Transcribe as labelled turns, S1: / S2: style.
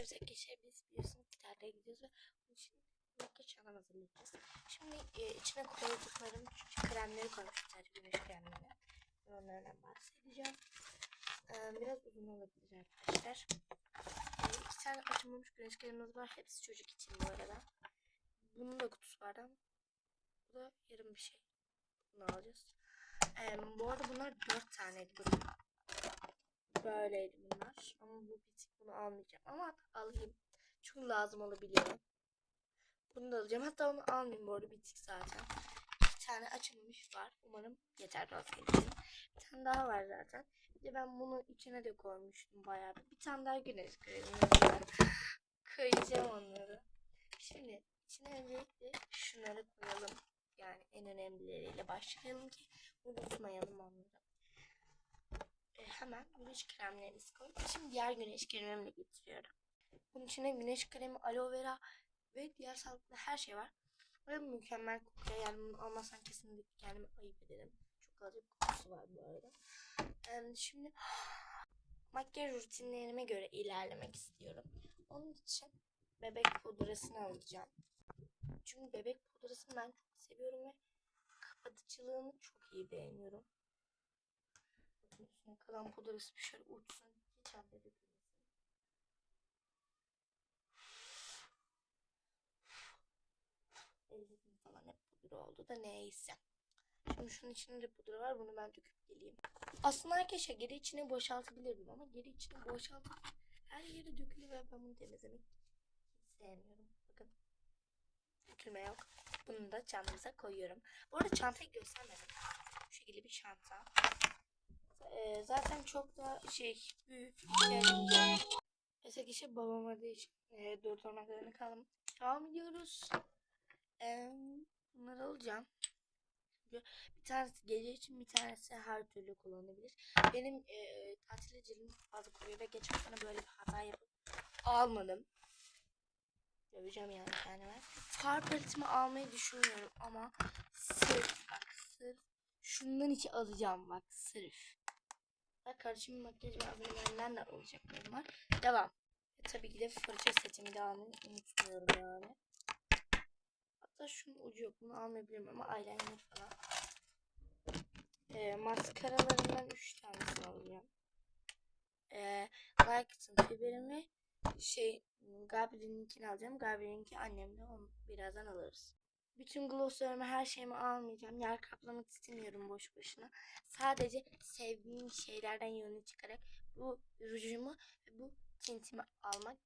S1: Evet arkadaşlar biz biliyorsunuz gitarlara gidiyoruz ve bunun için makyaj çantam hazırlayacağız. Şimdi e, içine koyduklarım kremleri koymuşum sadece güneş kremleri. Ben onlardan bahsedeceğim. E, biraz uzun olabilir arkadaşlar. E, iki tane açılmamış güneş kremimiz var. Hepsi çocuk için bu arada. Bunun da kutusu var ama bu da yarım bir şey. Bunu alacağız. E, bu arada bunlar dört taneydi bunun. Böyleydi bunlar. Ama bu bitik bunu almayacağım. Ama alayım. Çünkü lazım olabiliyor. Bunu da alacağım. Hatta onu almayayım bu arada bitik zaten. Bir tane açılmış var. Umarım yeter vazgeçeyim. Bir tane daha var zaten. Bir de ben bunu içine de koymuştum bayağı. Bir, tane daha güneş kremi var. Koyacağım onları. Şimdi içine öncelikle şunları koyalım. Yani en önemlileriyle başlayalım ki unutmayalım onları. Hemen güneş kremlerimizi koyduk. Şimdi diğer güneş kremimi getiriyorum. Bunun içine güneş kremi, aloe vera ve diğer sağlıklı her şey var. Ve mükemmel kokuyor. Yani bunu almazsan kesinlikle kendimi ayıp ederim. Çok bir kokusu var bu arada. E, şimdi makyaj rutinlerime göre ilerlemek istiyorum. Onun için bebek pudrasını alacağım. Çünkü bebek pudrasını ben çok seviyorum ve kapatıcılığını çok iyi beğeniyorum. Üstüne kalan pudrası bir şöyle uçsun. Hiç halde dökülmesin. Ellerim falan hep pudra oldu da neyse. Şimdi şunun içinde de pudra var. Bunu ben döküp geleyim. Aslında arkadaşlar geri içine boşaltabilirdim ama geri içine boşaltıp her yere dökülüyor ben bunu temizlemek sevmiyorum. Bakın. Dökülme yok. Bunu da çantamıza koyuyorum. Bu arada çantayı göstermedim. Bu şekilde bir çanta. Ee, zaten çok da şey büyük. Mesela kişi babam aradığı için e, durdurmak zorunda kaldım. Devam ediyoruz. Ee, bunları alacağım. Bir tanesi gece için bir tanesi her türlü kullanılabilir. Benim e, tatil cildim çok fazla koyuyor ve geçen sene böyle bir hata yapıp almadım. Döveceğim yani kendime. Far paletimi almayı düşünmüyorum ama sırf bak sırf şundan içi alacağım bak sırf. Kardeşimin makyaj malzemelerinden de alacaklarım var. Devam. E, tabii ki de fırça setimi de almayı unutmuyorum yani. Hatta şunun ucu yok. Bunu almayabilirim ama eyeliner falan. E, maskaralarından 3 tanesini alacağım. E, Like'ın fiberimi şey Gabriel'inkini alacağım. Gabriel'inki annemde onu birazdan alırız. Bütün glosslarımı her şeyimi almayacağım. Yer kaplamak istemiyorum boş boşuna. Sadece sevdiğim şeylerden yönü çıkarak bu rujumu ve bu tintimi almak